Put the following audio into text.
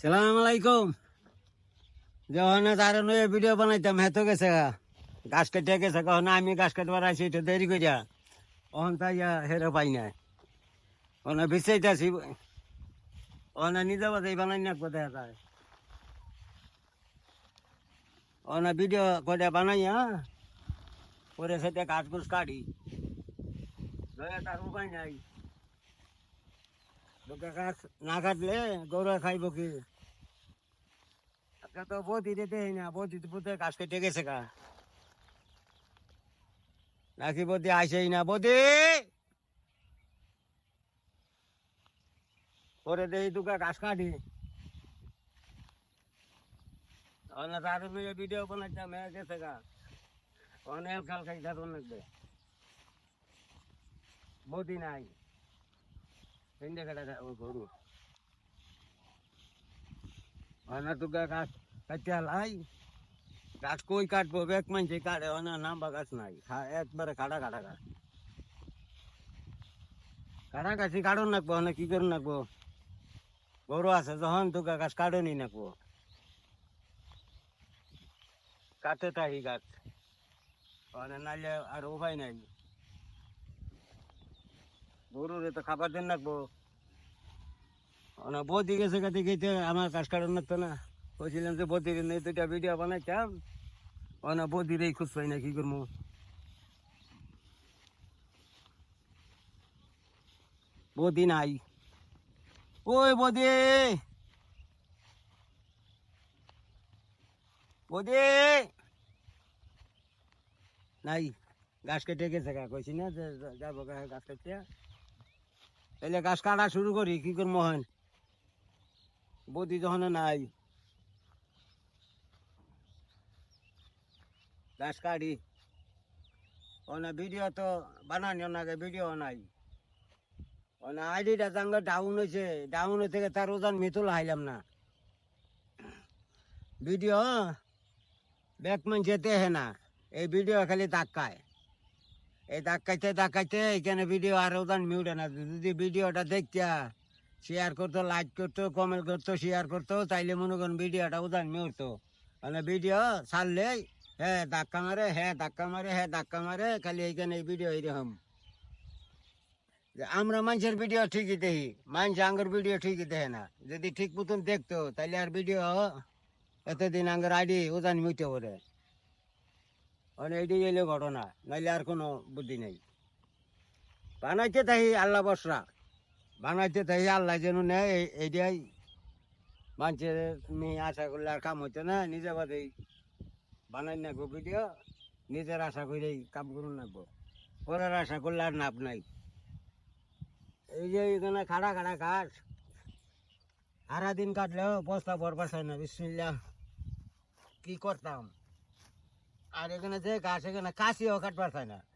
সালাম আলাইকুম যখন তার নয় ভিডিও বানাইতাম, হেত গেছে গা। গাছ কেটে গেছে, কখন আমি গাছ কাটবার আছি এটা দেরি করিয়া অহন তাই হেরে পাই না অনে বিচাইতেছি অনে নিজে বাজাই বানাই না কোথায় যায়। অনে ভিডিও কটা বানাইয়া পরে সেটা কাজ কুচ কাটি। দয়া তার উপায় নাই। লোকে গাছ না কাটলে গরু খাইব কি? আজকে তো বদি দিতে না বদি পুতে গাছ কেটে গেছে নাকি বদি আসেই না বদি পরে দেই দুকা গাছ কাটি। তার মিলে ভিডিও বানাইতাম, হয়ে, গেছে গা। অনেক কাল খাই থাকুন লাগবে বদি নাই। কাটা ও গরু। অনা তুগা গাছ কাটিয়া লাই গাছ কই কাটবো বেক মানছে কাটে অনা নাম্বা গাছ নাই একবারে কাটা কাটা গাছ কাটা গাছি কাটন নাকবো অনেক কি করুন নাকবো গরু আছে যখন তুগা গাছ কাটনি নাকবো কাটে তাই গাছ অনে নাইলে আর উপায় নাই গরুরে তো খাবার দেন রাখব না বদি গেছে কাছে গেছে আমার কাজ কাটার লাগতো না। বলছিলাম যে বদির নেই দুটা ভিডিও বানাইতাম। না বদির এই পাই না, কি করব? বদি নাই ওই বদি! বদি! নাই, গাছ কেটে গেছে গা, কইছি না যাব গাছ কাটতে। তাহলে গাছ কাটা শুরু করি, কি করব হন বদি যখন নাই। কাটি ওনা ভিডিও তো বানানি ওনাকে ভিডিও নাই। ওনা আইডিটা জাঙ্গা ডাউন হয়েছে ডাউন থেকে তার ওজন মিতুল হাইলাম না। ভিডিও ব্যাক মান যেতে হে না, এই ভিডিও খালি ধাক্কায়। এই ধাক্কাইতে ধাক্কাইতে এখানে ভিডিও আর ওদান মিউটে না, যদি ভিডিওটা দেখতা শেয়ার করতো লাইক করতো কমেন্ট করতো শেয়ার করতো, তাইলে মনে করেন ভিডিওটা উদান মিউটতো মানে ভিডিও ছাড়লে হ্যাঁ ধাক্কা মারে হ্যাঁ ধাক্কা মারে হ্যাঁ ধাক্কা মারে, খালি এইখানে এই ভিডিও এইরকম। আমরা মানুষের ভিডিও ঠিকই দেখি, মানুষ আঙ্গের ভিডিও ঠিকই দেখে না। যদি ঠিক মতন দেখতো, তাইলে আর ভিডিও এতদিন আঙ্গের আইডি উদান মিউটে পড়ে মানে এটাই এলো ঘটনা, নাইলে আর কোনো বুদ্ধি নেই। বানাইতে তাই আল্লাহ বসরা বানাইতে তাই আল্লাহ যেন নেয়, এই- এইটাই। মানুষের মেয়ে আশা করলে আর কাম হইতো না, নিজে বাদেই বানাই না নাকবো ভিডিও, নিজের আশা করেই কাম করুন নাকবো পরের আশা করলে আর নাপ নাই। এই যে এখানে খাড়া খাড়া কাঠ সারা দিন কাটলেও বস্তা ভর পাশায় না বিসমিল্লা কি করতাম? আর এখানে যে গাছ এখানে কাশিও কাটবার চায় না।